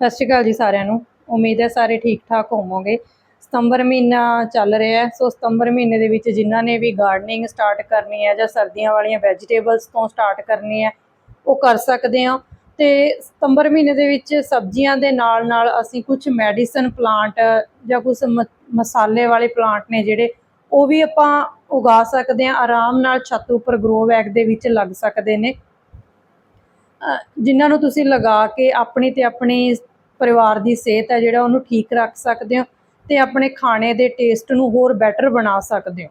ਸਤਿ ਸ਼੍ਰੀ ਅਕਾਲ ਜੀ ਸਾਰਿਆਂ ਨੂੰ। ਉਮੀਦ ਹੈ ਸਾਰੇ ਠੀਕ ਠਾਕ ਹੋਵੋਗੇ। ਸਤੰਬਰ ਮਹੀਨਾ ਚੱਲ ਰਿਹਾ ਸੋ ਸਤੰਬਰ ਮਹੀਨੇ ਦੇ ਵਿੱਚ ਜਿਨ੍ਹਾਂ ਨੇ ਵੀ ਗਾਰਡਨਿੰਗ ਸਟਾਰਟ ਕਰਨੀ ਹੈ ਜਾਂ ਸਰਦੀਆਂ ਵਾਲੀਆਂ ਵੈਜੀਟੇਬਲਸ ਤੋਂ ਸਟਾਰਟ ਕਰਨੀ ਹੈ ਉਹ ਕਰ ਸਕਦੇ ਹੋ। ਤੇ ਸਤੰਬਰ ਮਹੀਨੇ ਦੇ ਵਿੱਚ ਸਬਜ਼ੀਆਂ ਦੇ ਨਾਲ ਨਾਲ ਅਸੀਂ ਕੁਝ ਮੈਡੀਸਨ ਪਲਾਂਟ ਜਾਂ ਕੁਝ ਮਸਾਲੇ ਵਾਲੇ ਪਲਾਂਟ ਨੇ ਜਿਹੜੇ ਉਹ ਵੀ ਆਪਾਂ ਉਗਾ ਸਕਦੇ ਹਾਂ। ਆਰਾਮ ਨਾਲ ਛੱਤ ਉੱਪਰ ਗਰੋ ਬੈਗ ਦੇ ਵਿੱਚ ਲੱਗ ਸਕਦੇ ਨੇ। ਅ, ਜਿਨ੍ਹਾਂ ਨੂੰ ਤੁਸੀਂ ਲਗਾ ਕੇ ਆਪਣੀ ਤੇ ਆਪਣੀ ਪਰਿਵਾਰ ਦੀ ਸਿਹਤ ਹੈ, ਜਿਹੜਾ ਉਹਨੂੰ ਠੀਕ ਰੱਖ ਸਕਦੇ ਹੋ ਤੇ ਆਪਣੇ ਖਾਣੇ ਦੇ ਟੇਸਟ ਨੂੰ ਹੋਰ ਬੈਟਰ ਬਣਾ ਸਕਦੇ ਹੋ।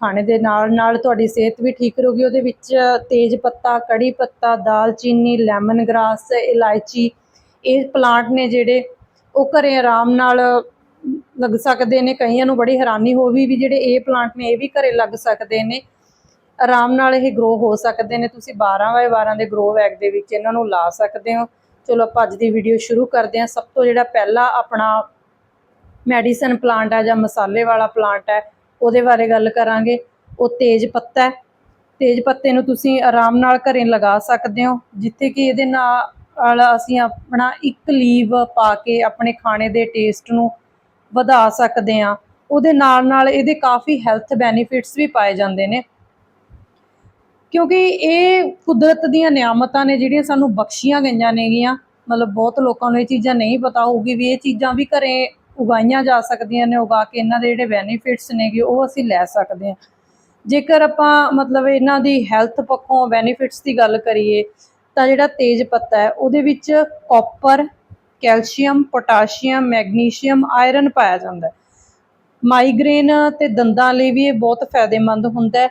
ਖਾਣੇ ਦੇ ਨਾਲ ਨਾਲ ਤੁਹਾਡੀ ਸਿਹਤ ਵੀ ਠੀਕ ਰਹੂਗੀ, ਉਹਦੇ ਵਿੱਚ ਤੇਜ ਪੱਤਾ, ਕੜੀ ਪੱਤਾ ਦਾਲਚੀਨੀ ਲੈਮਨ ਗ੍ਰਾਸ ਇਲਾਇਚੀ, ਇਹ ਪਲਾਂਟ ਨੇ ਜਿਹੜੇ ਉਹ ਘਰੇ ਆਰਾਮ ਨਾਲ ਲੱਗ ਸਕਦੇ ਨੇ, ਕਈਆਂ ਨੂੰ ਬੜੀ ਹੈਰਾਨੀ ਹੋ ਹੋਵੀ ਵੀ ਜਿਹੜੇ ਇਹ ਪਲਾਂਟ ਨੇ, ਇਹ ਵੀ ਘਰੇ ਲੱਗ ਸਕਦੇ ਨੇ। ਆਰਾਮ ਨਾਲ ਇਹ ਗਰੋ ਹੋ ਸਕਦੇ ਨੇ, ਤੁਸੀਂ 12 ਬਾਏ 12 ਦੇ ਗਰੋ ਬੈਗ ਦੇ ਵਿੱਚ ਇਹਨਾਂ ਨੂੰ ਲਾ ਸਕਦੇ ਹੋ। ਚਲੋ ਆਪਾਂ ਅੱਜ ਦੀ ਵੀਡੀਓ ਸ਼ੁਰੂ ਕਰਦੇ ਹਾਂ। ਸਭ ਤੋਂ ਜਿਹੜਾ ਪਹਿਲਾ ਆਪਣਾ ਮੈਡੀਸਨ ਪਲਾਂਟ ਹੈ ਜਾਂ ਮਸਾਲੇ ਵਾਲਾ ਪਲਾਂਟ ਹੈ, ਉਹਦੇ ਬਾਰੇ ਗੱਲ ਕਰਾਂਗੇ। ਉਹ ਤੇਜ ਪੱਤਾ ਤੇਜ ਪੱਤੇ ਨੂੰ ਤੁਸੀਂ ਆਰਾਮ ਨਾਲ ਘਰੇ ਲਗਾ ਸਕਦੇ ਹੋ, ਜਿੱਥੇ ਕਿ ਇਹਦੇ ਨਾਲ ਅਸੀਂ ਆਪਣਾ ਇੱਕ ਲੀਵ ਪਾ ਕੇ ਆਪਣੇ ਖਾਣੇ ਦੇ ਟੇਸਟ ਨੂੰ ਵਧਾ ਸਕਦੇ ਹਾਂ। ਉਹਦੇ ਨਾਲ ਨਾਲ ਇਹਦੇ ਕਾਫੀ ਹੈਲਥ ਬੈਨੀਫਿਟਸ ਵੀ ਪਾਏ ਜਾਂਦੇ ਨੇ। ਕਿਉਂਕਿ ਇਹ ਕੁਦਰਤ ਦੀਆਂ ਨਿਆਮਤਾਂ ਨੇ ਜਿਹੜੀਆਂ ਸਾਨੂੰ ਬਖਸ਼ੀਆਂ ਗਈਆਂ ਨੇਗੀਆਂ। ਮਤਲਬ ਬਹੁਤ ਲੋਕਾਂ ਨੂੰ ਇਹ ਚੀਜ਼ਾਂ ਨਹੀਂ ਪਤਾ ਹੋਊਗੀ ਵੀ ਇਹ ਚੀਜ਼ਾਂ ਵੀ ਘਰੇ ਉਗਾਈਆਂ ਜਾ ਸਕਦੀਆਂ ਨੇ, ਉਗਾ ਕੇ ਇਹਨਾਂ ਦੇ ਜਿਹੜੇ ਬੈਨੀਫਿਟਸ ਨੇਗੇ ਉਹ ਅਸੀਂ ਲੈ ਸਕਦੇ ਹਾਂ। ਜੇਕਰ ਆਪਾਂ ਮਤਲਬ ਇਹਨਾਂ ਦੀ ਹੈਲਥ ਪੱਖੋਂ ਬੈਨੀਫਿਟਸ ਦੀ ਗੱਲ ਕਰੀਏ, ਤਾਂ ਜਿਹੜਾ ਤੇਜ ਪੱਤਾ ਹੈ, ਉਹਦੇ ਵਿੱਚ copper calcium potassium magnesium iron ਪਾਇਆ ਜਾਂਦਾ ਹੈ। ਮਾਈਗ੍ਰੇਨ ਤੇ ਦੰਦਾਂ ਲਈ ਵੀ ਇਹ ਬਹੁਤ ਫਾਇਦੇਮੰਦ ਹੁੰਦਾ ਹੈ।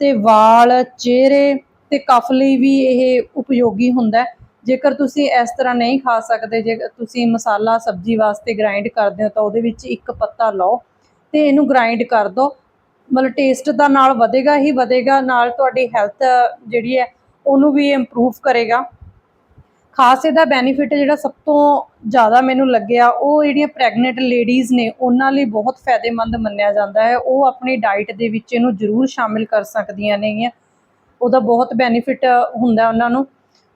ਤੇ ਵਾਲ, ਚਿਹਰੇ ਤੇ ਕਫ ਲਈ ਵੀ ਇਹ ਉਪਯੋਗੀ ਹੁੰਦਾ ਹੈ। ਜੇਕਰ ਤੁਸੀਂ ਇਸ ਤਰ੍ਹਾਂ ਨਹੀਂ ਖਾ ਸਕਦੇ ਜੇ ਤੁਸੀਂ ਮਸਾਲਾ, ਸਬਜ਼ੀ ਵਾਸਤੇ ਗ੍ਰਾਈਂਡ ਕਰਦੇ ਹੋ, ਤਾਂ ਉਹਦੇ ਵਿੱਚ ਇੱਕ ਪੱਤਾ ਲਓ ਤੇ ਇਹਨੂੰ ਗ੍ਰਾਈਂਡ ਕਰ ਦਿਓ ਮਤਲਬ ਟੇਸਟ ਦਾ ਨਾਲ ਵਧੇਗਾ ਹੀ ਵਧੇਗਾ, ਨਾਲ ਤੁਹਾਡੀ ਹੈਲਥ ਜਿਹੜੀ ਹੈ, ਉਹਨੂੰ ਵੀ ਇੰਪਰੂਵ ਕਰੇਗਾ। ਖਾਸ ਇਹਦਾ ਬੈਨੀਫਿਟ ਜਿਹੜਾ ਸਭ ਤੋਂ ਜ਼ਿਆਦਾ ਮੈਨੂੰ ਲੱਗਿਆ, ਉਹ ਜਿਹੜੀਆਂ ਪ੍ਰੈਗਨੈਂਟ ਲੇਡੀਜ਼ ਨੇ, ਉਹਨਾਂ ਲਈ ਬਹੁਤ ਫਾਇਦੇਮੰਦ ਮੰਨਿਆ ਜਾਂਦਾ ਹੈ। ਉਹ ਆਪਣੀ ਡਾਈਟ ਦੇ ਵਿੱਚ ਇਹਨੂੰ ਜ਼ਰੂਰ ਸ਼ਾਮਿਲ ਕਰ ਸਕਦੀਆਂ ਨੇਗੀਆਂ। ਉਹਦਾ ਬਹੁਤ ਬੈਨੀਫਿਟ ਹੁੰਦਾ ਉਹਨਾਂ ਨੂੰ।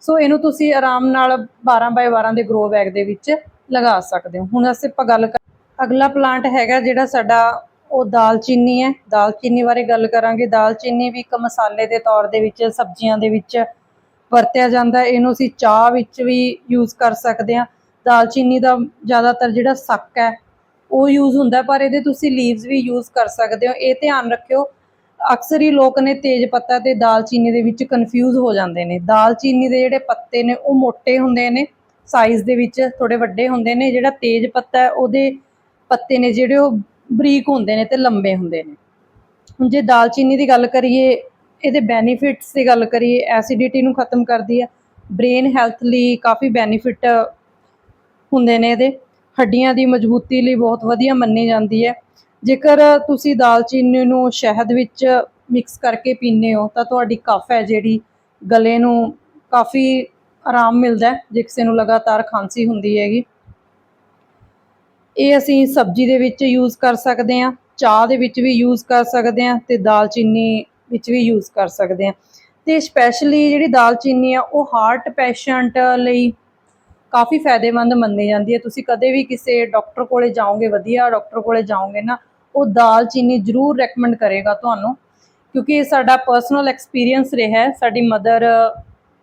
ਸੋ ਇਹਨੂੰ ਤੁਸੀਂ ਆਰਾਮ ਨਾਲ 12 ਬਾਏ 12 ਦੇ ਗਰੋ ਬੈਗ ਦੇ ਵਿੱਚ ਲਗਾ ਸਕਦੇ ਹੋ। ਹੁਣ ਅਸੀਂ ਆਪਾਂ ਗੱਲ ਕਰ ਅਗਲਾ ਪਲਾਂਟ ਹੈਗਾ ਜਿਹੜਾ ਸਾਡਾ, ਉਹ ਦਾਲਚੀਨੀ ਹੈ। ਦਾਲਚੀਨੀ ਬਾਰੇ ਗੱਲ ਕਰਾਂਗੇ। ਦਾਲਚੀਨੀ ਵੀ ਇੱਕ ਮਸਾਲੇ ਦੇ ਤੌਰ ਦੇ ਵਿੱਚ, ਸਬਜ਼ੀਆਂ ਦੇ ਵਿੱਚ ਵਰਤਿਆ ਜਾਂਦਾ ਇਹਨੂੰ ਅਸੀਂ ਚਾਹ ਵਿੱਚ ਵੀ ਯੂਜ਼ ਕਰ ਸਕਦੇ ਹਾਂ। ਦਾਲਚੀਨੀ ਦਾ ਜ਼ਿਆਦਾਤਰ ਜਿਹੜਾ ਸੱਕ ਹੈ, ਉਹ ਯੂਜ਼ ਹੁੰਦਾ ਪਰ ਇਹਦੇ ਤੁਸੀਂ ਲੀਵਸ ਵੀ ਯੂਜ਼ ਕਰ ਸਕਦੇ ਹੋ। ਇਹ ਧਿਆਨ ਰੱਖਿਓ, ਅਕਸਰ ਹੀ ਲੋਕ ਨੇ ਤੇਜ ਪੱਤਾ ਤੇ ਦਾਲਚੀਨੀ ਦੇ ਵਿੱਚ ਕਨਫਿਊਜ਼ ਹੋ ਜਾਂਦੇ ਨੇ। ਦਾਲਚੀਨੀ ਦੇ ਜਿਹੜੇ ਪੱਤੇ ਨੇ, ਉਹ ਮੋٹے ਹੁੰਦੇ ਨੇ ਸਾਈਜ਼ ਦੇ ਵਿੱਚ ਥੋੜੇ ਵੱਡੇ ਹੁੰਦੇ ਨੇ। ਜਿਹੜਾ ਤੇਜ ਪੱਤਾ ਹੈ, ਉਹਦੇ ਪੱਤੇ ਨੇ ਜਿਹੜੇ ਉਹ ਬਰੀਕ ਹੁੰਦੇ ਨੇ ਤੇ ਲੰਬੇ ਹੁੰਦੇ ਨੇ। ਹੁਣ ਜੇ ਦਾਲਚੀਨੀ ਦੀ ਗੱਲ ਕਰੀਏ ਇਹਦੇ ਬੈਨੀਫਿਟਸ ਦੀ ਗੱਲ ਕਰੀਏ ਐਸਿਡਿਟੀ ਨੂੰ ਖਤਮ ਕਰਦੀ ਹੈ ਬ੍ਰੇਨ ਹੈਲਥ ਲਈ ਕਾਫੀ ਬੈਨੀਫਿਟ ਹੁੰਦੇ ਨੇ ਇਹਦੇ। ਹੱਡੀਆਂ ਦੀ ਮਜ਼ਬੂਤੀ ਲਈ ਬਹੁਤ ਵਧੀਆ ਮੰਨੀ ਜਾਂਦੀ ਹੈ। ਜੇਕਰ ਤੁਸੀਂ ਦਾਲਚੀਨੀ ਨੂੰ ਸ਼ਹਿਦ ਵਿੱਚ ਮਿਕਸ ਕਰਕੇ ਪੀਂਦੇ ਹੋ, ਤਾਂ ਤੁਹਾਡੀ ਕਫ ਹੈ ਜਿਹੜੀ, ਗਲੇ ਨੂੰ ਕਾਫੀ ਆਰਾਮ ਮਿਲਦਾ ਜੇ ਕਿਸੇ ਨੂੰ ਲਗਾਤਾਰ ਖਾਂਸੀ ਹੁੰਦੀ ਹੈਗੀ। ਇਹ ਅਸੀਂ ਸਬਜ਼ੀ ਦੇ ਵਿੱਚ ਯੂਜ਼ ਕਰ ਸਕਦੇ ਹਾਂ, ਚਾਹ ਦੇ ਵਿੱਚ ਵੀ ਯੂਜ਼ ਕਰ ਸਕਦੇ ਹਾਂ ਤੇ ਦਾਲਚੀਨੀ ਵਿੱਚ ਵੀ ਯੂਜ਼ ਕਰ ਸਕਦੇ ਹਾਂ। ਤੇ ਸਪੈਸ਼ਲੀ ਜਿਹੜੀ ਦਾਲਚੀਨੀ ਆ, ਉਹ ਹਾਰਟ ਪੇਸ਼ੈਂਟ ਲਈ ਕਾਫੀ ਫਾਇਦੇਮੰਦ ਮੰਨੀ ਜਾਂਦੀ ਹੈ। ਤੁਸੀਂ ਕਦੇ ਵੀ ਕਿਸੇ ਡਾਕਟਰ ਕੋਲੇ ਜਾਓਗੇ, ਵਧੀਆ ਡਾਕਟਰ ਕੋਲੇ ਜਾਓਗੇ ਨਾ, ਉਹ ਦਾਲਚੀਨੀ ਜ਼ਰੂਰ ਰეკਮੈਂਡ ਕਰੇਗਾ ਤੁਹਾਨੂੰ, ਕਿਉਂਕਿ ਇਹ ਸਾਡਾ ਪਰਸਨਲ ਐਕਸਪੀਰੀਅੰਸ ਰਿਹਾ ਹੈ। ਸਾਡੀ ਮਦਰ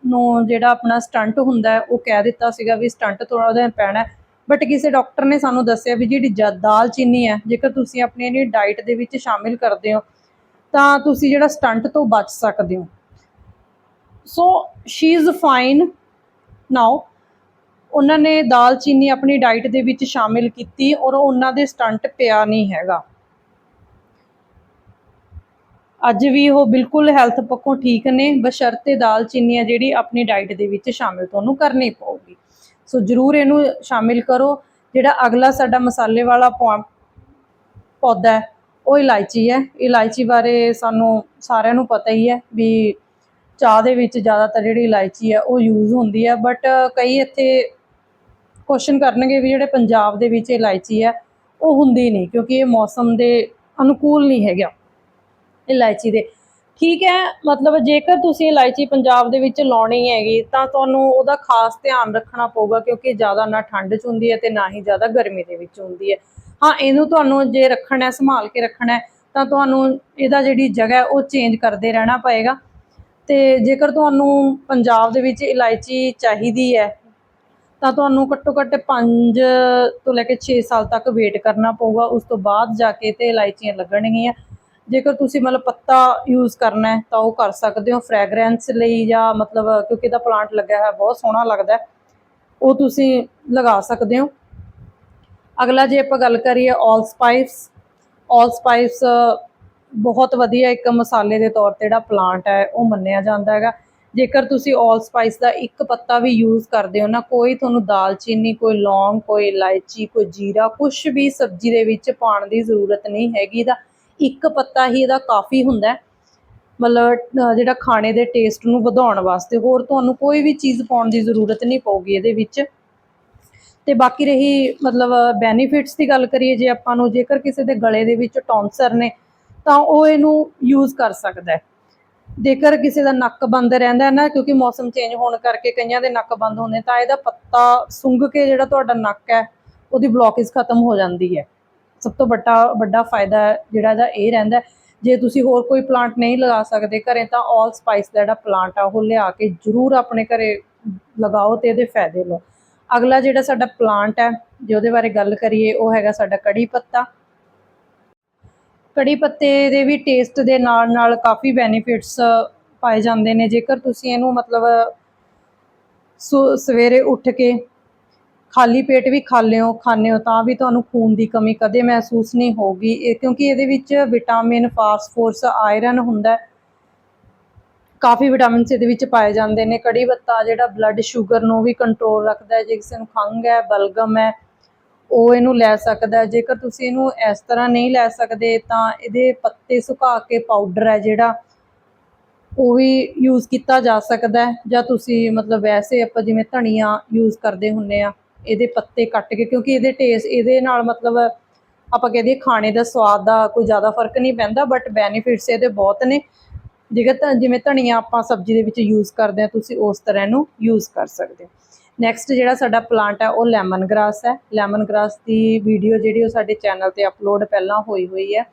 ਨੂੰ ਜਿਹੜਾ ਆਪਣਾ ਸਟੰਟ ਹੁੰਦਾ ਉਹ ਕਹਿ ਦਿੱਤਾ ਸੀਗਾ ਵੀ ਸਟੰਟ ਥੋੜਾ ਦਿਨ ਪੈਣਾ ਬਟ ਕਿਸੇ ਡਾਕਟਰ ਨੇ ਸਾਨੂੰ ਦੱਸਿਆ ਵੀ ਜਿਹੜੀ ਜ- ਦਾਲਚੀਨੀ ਹੈ, ਜੇਕਰ ਤੁਸੀਂ ਆਪਣੀ ਇਹਦੀ ਡਾਈਟ ਦੇ ਵਿੱਚ ਸ਼ਾਮਿਲ ਕਰਦੇ ਹੋ ਤਾਂ ਤੁਸੀਂ ਜਿਹੜਾ ਸਟੰਟ ਤੋਂ ਬਚ ਸਕਦੇ ਹੋ। So she is fine now ਉਹਨਾਂ ਨੇ ਦਾਲਚੀਨੀ ਆਪਣੀ ਡਾਈਟ ਦੇ ਵਿੱਚ ਸ਼ਾਮਿਲ ਕੀਤੀ ਔਰ ਉਹਨਾਂ ਦੇ ਸਟੰਟ ਪਿਆ ਨਹੀਂ ਹੈਗਾ। ਅੱਜ ਵੀ ਉਹ ਬਿਲਕੁਲ ਹੈਲਥ ਪੱਖੋਂ ਠੀਕ ਨੇ, ਬਸ਼ਰਤੇ ਦਾਲਚੀਨੀ ਆ ਜਿਹੜੀ ਆਪਣੀ ਡਾਈਟ ਦੇ ਵਿੱਚ ਸ਼ਾਮਿਲ ਤੁਹਾਨੂੰ ਕਰਨੀ ਪਊਗੀ। ਸੋ ਜਰੂਰ ਇਹਨੂੰ ਸ਼ਾਮਿਲ ਕਰੋ। ਜਿਹੜਾ ਅਗਲਾ ਸਾਡਾ ਮਸਾਲੇ ਵਾਲਾ ਪੌਦਾ ਹੈ ਉਹ ਇਲਾਇਚੀ ਹੈ। ਇਲਾਇਚੀ ਬਾਰੇ ਸਾਨੂੰ ਸਾਰਿਆਂ ਨੂੰ ਪਤਾ ਹੀ ਹੈ ਵੀ ਚਾਹ ਦੇ ਵਿੱਚ ਜ਼ਿਆਦਾਤਰ ਜਿਹੜੀ ਇਲਾਇਚੀ ਹੈ ਉਹ ਯੂਜ਼ ਹੁੰਦੀ ਹੈ। ਬਟ ਕਈ ਇੱਥੇ ਕੁਐਸਚਨ ਕਰਨਗੇ ਵੀ ਜਿਹੜੇ ਪੰਜਾਬ ਦੇ ਵਿੱਚ ਇਲਾਇਚੀ ਹੈ, ਉਹ ਹੁੰਦੀ ਨਹੀਂ ਕਿਉਂਕਿ ਇਹ ਮੌਸਮ ਦੇ ਅਨੁਕੂਲ ਨਹੀਂ ਹੈਗਾ ਇਲਾਇਚੀ ਦੇ। ਠੀਕ ਹੈ, ਮਤਲਬ ਜੇਕਰ ਤੁਸੀਂ ਇਲਾਇਚੀ ਪੰਜਾਬ ਦੇ ਵਿੱਚ ਲਾਉਣੀ ਹੈਗੀ ਤਾਂ ਤੁਹਾਨੂੰ ਉਹਦਾ ਖਾਸ ਧਿਆਨ ਰੱਖਣਾ ਪਊਗਾ ਕਿਉਂਕਿ ਜ਼ਿਆਦਾ ਨਾ ਠੰਡ 'ਚ ਹੁੰਦੀ ਹੈ ਤੇ ਨਾ ਹੀ ਜ਼ਿਆਦਾ ਗਰਮੀ ਦੇ ਵਿੱਚ ਹੁੰਦੀ ਹੈ। ਹਾਂ, ਇਹਨੂੰ ਤੁਹਾਨੂੰ ਜੇ ਰੱਖਣਾ ਹੈ, ਸੰਭਾਲ ਕੇ ਰੱਖਣਾ ਹੈ, ਤਾਂ ਤੁਹਾਨੂੰ ਇਹਦਾ ਜਿਹੜੀ ਜਗ੍ਹਾ ਉਹ ਚੇਂਜ ਕਰਦੇ ਰਹਿਣਾ ਪਏਗਾ। ਤੇ ਜੇਕਰ ਤੁਹਾਨੂੰ ਪੰਜਾਬ ਦੇ ਵਿੱਚ ਇਲਾਇਚੀ ਚਾਹੀਦੀ ਹੈ, ਤਾਂ ਤੁਹਾਨੂੰ ਘੱਟੋ ਘੱਟ 5 ਤੋਂ ਲੈ ਕੇ 6 ਸਾਲ ਤੱਕ ਵੇਟ ਕਰਨਾ ਪਊਗਾ। ਉਸ ਤੋਂ ਬਾਅਦ ਜਾ ਕੇ ਤੇ ਇਲਾਇਚੀਆਂ ਲੱਗਣਗੀਆਂ। ਜੇਕਰ ਤੁਸੀਂ ਮਤਲਬ ਪੱਤਾ ਯੂਜ਼ ਕਰਨਾ ਹੈ, ਤਾਂ ਉਹ ਕਰ ਸਕਦੇ ਹੋ। ਫ੍ਰੈਗਰੈਂਸ ਲਈ ਜਾਂ ਮਤਲਬ ਕਿਉਂਕਿ ਇਹਦਾ ਪਲਾਂਟ ਲੱਗਿਆ ਹੋਇਆ, ਬਹੁਤ ਸੋਹਣਾ ਲੱਗਦਾ ਉਹ ਤੁਸੀਂ ਲਗਾ ਸਕਦੇ ਹੋ। ਅਗਲਾ ਜੇ ਆਪਾਂ ਗੱਲ ਕਰੀਏ ਆਲ ਸਪਾਈਸ ਆਲ ਸਪਾਈਸ ਬਹੁਤ ਵਧੀਆ ਇੱਕ ਮਸਾਲੇ ਦੇ ਤੌਰ ਤੇ ਜਿਹੜਾ ਪਲਾਂਟ ਹੈ, ਉਹ ਮੰਨਿਆ ਜਾਂਦਾ ਹੈਗਾ। ਜੇਕਰ ਤੁਸੀਂ ਆਲ ਸਪਾਈਸ ਦਾ ਇੱਕ ਪੱਤਾ ਵੀ ਯੂਜ਼ ਕਰਦੇ ਹੋ ਨਾ, ਕੋਈ ਤੁਹਾਨੂੰ ਦਾਲਚੀਨੀ ਕੋਈ ਲੌਂਗ, ਕੋਈ ਇਲਾਇਚੀ, ਕੋਈ ਜੀਰਾ ਕੁਝ ਵੀ ਸਬਜ਼ੀ ਦੇ ਵਿੱਚ ਪਾਉਣ ਦੀ ਜ਼ਰੂਰਤ ਨਹੀਂ ਹੈਗੀ ਦਾ ਇੱਕ ਪੱਤਾ ਹੀ ਇਹਦਾ ਕਾਫੀ ਹੁੰਦਾ ਮਤਲਬ ਜਿਹੜਾ ਖਾਣੇ ਦੇ ਟੇਸਟ ਨੂੰ ਵਧਾਉਣ ਵਾਸਤੇ ਹੋਰ ਤੁਹਾਨੂੰ ਕੋਈ ਵੀ ਚੀਜ਼ ਪਾਉਣ ਦੀ ਜ਼ਰੂਰਤ ਨਹੀਂ ਪਊਗੀ ਇਹਦੇ ਵਿੱਚ। ਤੇ ਬਾਕੀ ਰਹੀ ਮਤਲਬ ਬੈਨੀਫਿਟਸ ਦੀ ਗੱਲ ਕਰੀਏ, ਜੇ ਆਪਾਂ ਨੂੰ ਜੇਕਰ ਕਿਸੇ ਦੇ ਗਲੇ ਦੇ ਵਿੱਚ ਟੌਂਸਰ ਨੇ, ਤਾਂ ਉਹ ਇਹਨੂੰ ਯੂਜ਼ ਕਰ ਸਕਦਾ ਹੈ। ਜੇਕਰ ਕਿਸੇ ਦਾ ਨੱਕ ਬੰਦ ਰਹਿੰਦਾ ਹੈ ਨਾ, ਕਿਉਂਕਿ ਮੌਸਮ ਚੇਂਜ ਹੋਣ ਕਰਕੇ ਕਈਆਂ ਦੇ ਨੱਕ ਬੰਦ ਹੁੰਦੇ ਤਾਂ ਇਹਦਾ ਪੱਤਾ ਸੁੰਘ ਕੇ ਜਿਹੜਾ ਤੁਹਾਡਾ ਨੱਕ ਹੈ, ਉਹਦੀ ਬਲੋਕੇਜ ਖਤਮ ਹੋ ਜਾਂਦੀ ਹੈ। ਸਭ ਤੋਂ ਵੱਡਾ ਵੱਡਾ ਫਾਇਦਾ ਜਿਹੜਾ ਇਹਦਾ ਇਹ ਰਹਿੰਦਾ ਜੇ ਤੁਸੀਂ ਹੋਰ ਕੋਈ ਪਲਾਂਟ ਨਹੀਂ ਲਗਾ ਸਕਦੇ ਘਰੇ, ਤਾਂ ਆਲ ਸਪਾਈਸ ਦਾ ਜਿਹੜਾ ਪਲਾਂਟ ਆ, ਉਹ ਲਿਆ ਕੇ ਜ਼ਰੂਰ ਆਪਣੇ ਘਰੇ ਲਗਾਓ ਤੇ ਇਹਦੇ ਫਾਇਦੇ ਲਓ। ਅਗਲਾ ਜਿਹੜਾ ਸਾਡਾ ਪਲਾਂਟ ਹੈ, ਜੇ ਉਹਦੇ ਬਾਰੇ ਗੱਲ ਕਰੀਏ, ਉਹ ਹੈਗਾ ਸਾਡਾ ਕੜੀ ਪੱਤਾ। ਕੜੀ ਪੱਤੇ ਦੇ ਵੀ ਟੇਸਟ ਦੇ ਨਾਲ ਨਾਲ ਕਾਫੀ ਬੈਨੀਫਿਟਸ ਪਾਏ ਜਾਂਦੇ ਨੇ। ਜੇਕਰ ਤੁਸੀਂ ਇਹਨੂੰ ਮਤਲਬ ਸੁ ਸਵੇਰੇ ਉੱਠ ਕੇ ਖਾਲੀ ਪੇਟ ਵੀ ਖਾ ਲਿਓ, ਖਾਂਦੇ ਹੋ, ਤਾਂ ਵੀ ਤੁਹਾਨੂੰ ਖੂਨ ਦੀ ਕਮੀ ਕਦੇ ਮਹਿਸੂਸ ਨਹੀਂ ਹੋਊਗੀ। ਇਹ ਕਿਉਂਕਿ ਇਹਦੇ ਵਿੱਚ ਵਿਟਾਮਿਨ ਫਾਸਫੋਰਸ ਆਇਰਨ ਹੁੰਦਾ ਹੈ। ਕਾਫੀ ਵਿਟਾਮਿਨਸ ਇਹਦੇ ਵਿੱਚ ਪਾਏ ਜਾਂਦੇ ਨੇ। ਕੜੀ ਪੱਤਾ ਜਿਹੜਾ ਬਲੱਡ ਸ਼ੂਗਰ ਨੂੰ ਵੀ ਕੰਟਰੋਲ ਰੱਖਦਾ ਹੈ। ਜੇ ਕਿਸੇ ਨੂੰ ਖੰਘ ਹੈ, ਬਲਗਮ ਹੈ, ਉਹ ਇਹਨੂੰ ਲੈ ਸਕਦਾ ਜੇਕਰ ਤੁਸੀਂ ਇਹਨੂੰ ਇਸ ਤਰ੍ਹਾਂ ਨਹੀਂ ਲੈ ਸਕਦੇ, ਤਾਂ ਇਹਦੇ ਪੱਤੇ ਸੁਕਾ ਕੇ ਪਾਊਡਰ ਹੈ ਜਿਹੜਾ, ਉਹ ਵੀ ਯੂਜ਼ ਕੀਤਾ ਜਾ ਸਕਦਾ ਜਾਂ ਤੁਸੀਂ ਮਤਲਬ ਵੈਸੇ ਆਪਾਂ ਜਿਵੇਂ ਧਨੀਆ ਯੂਜ਼ ਕਰਦੇ ਹੁੰਨੇ ਆ, ਇਹਦੇ ਪੱਤੇ ਕੱਟ ਕੇ, ਕਿਉਂਕਿ ਇਹਦੇ ਟੇਸਟ ਇਹਦੇ ਨਾਲ ਮਤਲਬ ਆਪਾਂ ਕਹਦੇ ਖਾਣੇ ਦਾ ਸਵਾਦ ਦਾ ਕੋਈ ਜ਼ਿਆਦਾ ਫ਼ਰਕ ਨਹੀਂ ਪੈਂਦਾ ਬਟ ਬੈਨੀਫਿਟਸ ਇਹਦੇ ਬਹੁਤ ਨੇ। ਜੇਕਰ ਤਾਂ ਜਿਵੇਂ ਧਨੀਆ ਆਪਾਂ ਸਬਜ਼ੀ ਦੇ ਵਿੱਚ ਯੂਜ਼ ਕਰਦੇ ਆ ਤੁਸੀਂ ਉਸ ਤਰ੍ਹਾਂ ਇਹਨੂੰ ਯੂਜ਼ ਕਰ ਸਕਦੇ ਹੋ। ਨੈਕਸਟ ਜਿਹੜਾ ਸਾਡਾ ਪਲਾਂਟ ਹੈ, ਉਹ ਲੈਮਨ ਗ੍ਰਾਸ ਹੈ। ਲੈਮਨ ਗ੍ਰਾਸ ਦੀ ਵੀਡੀਓ ਜਿਹੜੀ ਉਹ ਸਾਡੇ ਚੈਨਲ ਤੇ ਅਪਲੋਡ ਪਹਿਲਾਂ ਹੋਈ ਹੋਈ ਹੈ।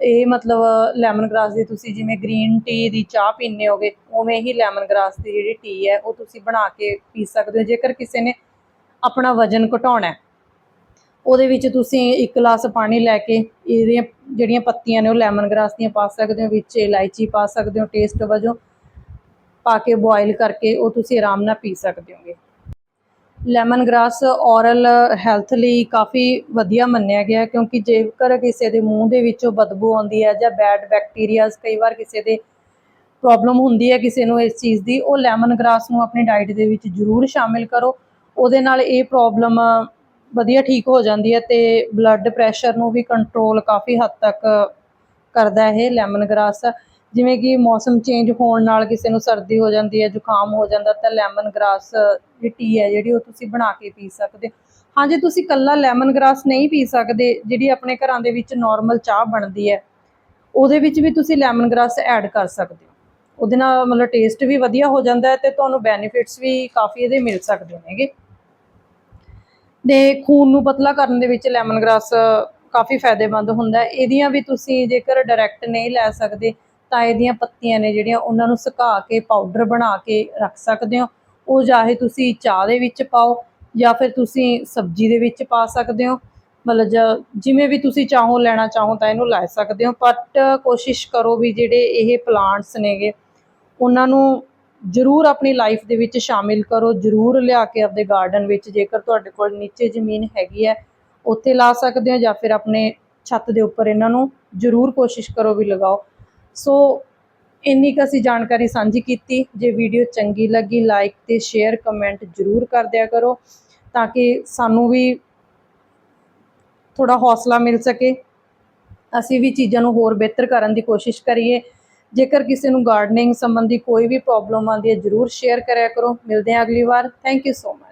ਇਹ ਮਤਲਬ ਲੈਮਨ ਗ੍ਰਾਸ ਦੀ ਤੁਸੀਂ ਜਿਵੇਂ ਗ੍ਰੀਨ ਟੀ ਦੀ ਚਾਹ ਪੀਂਦੇ ਹੋਗੇ, ਉਵੇਂ ਹੀ ਲੈਮਨ ਗ੍ਰਾਸ ਦੀ ਜਿਹੜੀ ਟੀ ਹੈ, ਉਹ ਤੁਸੀਂ ਬਣਾ ਕੇ ਪੀ ਸਕਦੇ ਹੋ। ਜੇਕਰ ਕਿਸੇ ਨੇ ਆਪਣਾ ਵਜ਼ਨ ਘਟਾਉਣਾ ਹੈ ਉਹਦੇ ਵਿੱਚ ਤੁਸੀਂ ਇੱਕ ਗਲਾਸ ਪਾਣੀ ਲੈ ਕੇ ਇਹਦੀਆਂ ਜਿਹੜੀਆਂ ਪੱਤੀਆਂ ਨੇ ਉਹ ਲੈਮਨ ਗ੍ਰਾਸ ਦੀਆਂ ਪਾ ਸਕਦੇ ਹੋ, ਵਿੱਚ ਇਲਾਇਚੀ ਪਾ ਸਕਦੇ ਹੋ ਟੇਸਟ ਵਜੋਂ ਪਾ ਕੇ ਬੋਇਲ ਕਰਕੇ ਉਹ ਤੁਸੀਂ ਆਰਾਮ ਨਾਲ ਪੀ ਸਕਦੇ ਹੋਗੇ। ਲੈਮਨ ਗ੍ਰਾਸ ਔਰਲ ਹੈਲਥ ਲਈ ਕਾਫੀ ਵਧੀਆ ਮੰਨਿਆ ਗਿਆ ਕਿਉਂਕਿ ਜੇਕਰ ਕਿਸੇ ਦੇ ਮੂੰਹ ਦੇ ਵਿੱਚੋਂ ਬਦਬੂ ਆਉਂਦੀ ਹੈ ਜਾਂ ਬੈਡ ਬੈਕਟੀਰੀਆਜ਼ ਕਈ ਵਾਰ ਕਿਸੇ ਦੇ ਪ੍ਰੋਬਲਮ ਹੁੰਦੀ ਹੈ ਕਿਸੇ ਨੂੰ ਇਸ ਚੀਜ਼ ਦੀ, ਉਹ ਲੈਮਨ ਗ੍ਰਾਸ ਨੂੰ ਆਪਣੀ ਡਾਈਟ ਦੇ ਵਿੱਚ ਜ਼ਰੂਰ ਸ਼ਾਮਿਲ ਕਰੋ। ਉਹਦੇ ਨਾਲ ਇਹ ਪ੍ਰੋਬਲਮ ਵਧੀਆ ਠੀਕ ਹੋ ਜਾਂਦੀ ਹੈ ਤੇ ਬਲੱਡ ਪ੍ਰੈਸ਼ਰ ਨੂੰ ਵੀ ਕੰਟਰੋਲ ਕਾਫੀ ਹੱਦ ਤੱਕ ਕਰਦਾ ਇਹ ਲੈਮਨ ਗ੍ਰਾਸ ਜਿਵੇਂ ਕਿ ਮੌਸਮ ਚੇਂਜ ਹੋਣ ਨਾਲ ਕਿਸੇ ਨੂੰ ਸਰਦੀ ਹੋ ਜਾਂਦੀ ਹੈ, ਜ਼ੁਕਾਮ ਹੋ ਜਾਂਦਾ ਤਾਂ ਲੈਮਨ ਗ੍ਰਾਸ ਦੀ ਟੀ ਹੈ ਜਿਹੜੀ ਉਹ ਤੁਸੀਂ ਬਣਾ ਕੇ ਪੀ ਸਕਦੇ ਹੋ। ਹਾਂ ਤੁਸੀਂ ਕੱਲਾ ਲੈਮਨ ਗ੍ਰਾਸ ਨਹੀਂ ਪੀ ਸਕਦੇ, ਜਿਹੜੀ ਆਪਣੇ ਘਰਾਂ ਦੇ ਵਿੱਚ ਨਾਰਮਲ ਚਾਹ ਬਣਦੀ ਹੈ। ਉਹਦੇ ਵਿੱਚ ਵੀ ਤੁਸੀਂ ਲੈਮਨ ਗ੍ਰਾਸ ਐਡ ਕਰ ਸਕਦੇ ਹੋ। ਉਹਦੇ ਨਾਲ ਮਤਲਬ ਟੇਸਟ ਵੀ ਵਧੀਆ ਹੋ ਜਾਂਦਾ ਹੈ ਤੇ ਤੁਹਾਨੂੰ ਬੈਨੀਫਿਟਸ ਵੀ ਕਾਫੀ ਇਹਦੇ ਮਿਲ ਸਕਦੇ ਨੇਗੇ ਦੇ ਖੂਨ ਨੂੰ ਪਤਲਾ ਕਰਨ ਦੇ ਵਿੱਚ ਲੈਮਨ ਗ੍ਰਾਸ ਕਾਫੀ ਫਾਇਦੇਮੰਦ ਹੁੰਦਾ ਹੈ। ਇਹਦੀਆਂ ਵੀ ਤੁਸੀਂ ਜੇਕਰ ਡਾਇਰੈਕਟ ਨਹੀਂ ਲੈ ਸਕਦੇ, ਤਾਂ ਇਹਦੀਆਂ ਪੱਤੀਆਂ ਨੇ ਜਿਹੜੀਆਂ ਉਹਨਾਂ ਨੂੰ ਸੁਕਾ ਕੇ ਪਾਊਡਰ ਬਣਾ ਕੇ ਰੱਖ ਸਕਦੇ ਹੋ। ਉਹ ਚਾਹੇ ਤੁਸੀਂ ਚਾਹ ਦੇ ਵਿੱਚ ਪਾਓ ਜਾਂ ਫਿਰ ਤੁਸੀਂ ਸਬਜ਼ੀ ਦੇ ਵਿੱਚ ਪਾ ਸਕਦੇ ਹੋ। ਮਤਲਬ ਜ- ਜਿਵੇਂ ਵੀ ਤੁਸੀਂ ਚਾਹੋ, ਲੈਣਾ ਚਾਹੋ ਤਾਂ ਇਹਨੂੰ ਲੈ ਸਕਦੇ ਹੋ। ਬਟ ਕੋਸ਼ਿਸ਼ ਕਰੋ ਵੀ ਜਿਹੜੇ ਇਹ ਪਲਾਂਟਸ ਨੇਗੇ, ਉਹਨਾਂ ਨੂੰ ਜ਼ਰੂਰ ਆਪਣੀ ਲਾਈਫ ਦੇ ਵਿੱਚ ਸ਼ਾਮਿਲ ਕਰੋ, ਜ਼ਰੂਰ ਲਿਆ ਕੇ ਆਪਦੇ ਗਾਰਡਨ ਵਿੱਚ, ਜੇਕਰ ਤੁਹਾਡੇ ਕੋਲ ਨੀਚੇ ਜ਼ਮੀਨ ਹੈਗੀ ਹੈ, ਉੱਥੇ ਲਾ ਸਕਦੇ ਹੋ ਜਾਂ ਫਿਰ ਆਪਣੇ ਛੱਤ ਦੇ ਉੱਪਰ ਇਹਨਾਂ ਨੂੰ ਜ਼ਰੂਰ ਕੋਸ਼ਿਸ਼ ਕਰੋ ਵੀ ਲਗਾਓ। ਸੋ ਇੰਨੀ ਕੁ ਅਸੀਂ ਜਾਣਕਾਰੀ ਸਾਂਝੀ ਕੀਤੀ। ਜੇ ਵੀਡੀਓ ਚੰਗੀ ਲੱਗੀ ਲਾਈਕ ਤੇ ਸ਼ੇਅਰ ਕਮੈਂਟ ਜ਼ਰੂਰ ਕਰ ਦਿਆ ਕਰੋ ਤਾਂ ਕਿ ਸਾਨੂੰ ਵੀ ਥੋੜਾ ਹੌਸਲਾ ਮਿਲ ਸਕੇ। ਅਸੀਂ ਵੀ ਚੀਜ਼ਾਂ ਨੂੰ ਹੋਰ ਬਿਹਤਰ ਕਰਨ ਦੀ ਕੋਸ਼ਿਸ਼ ਕਰੀਏ। ਜੇਕਰ ਕਿਸੇ ਨੂੰ ਗਾਰਡਨਿੰਗ ਸੰਬੰਧੀ ਕੋਈ ਵੀ ਪ੍ਰੋਬਲਮ ਆਉਂਦੀ ਹੈ, ਜਰੂਰ ਸ਼ੇਅਰ ਕਰਿਆ ਕਰੋ। ਮਿਲਦੇ ਹਾਂ ਅਗਲੀ ਵਾਰ। Thank you so much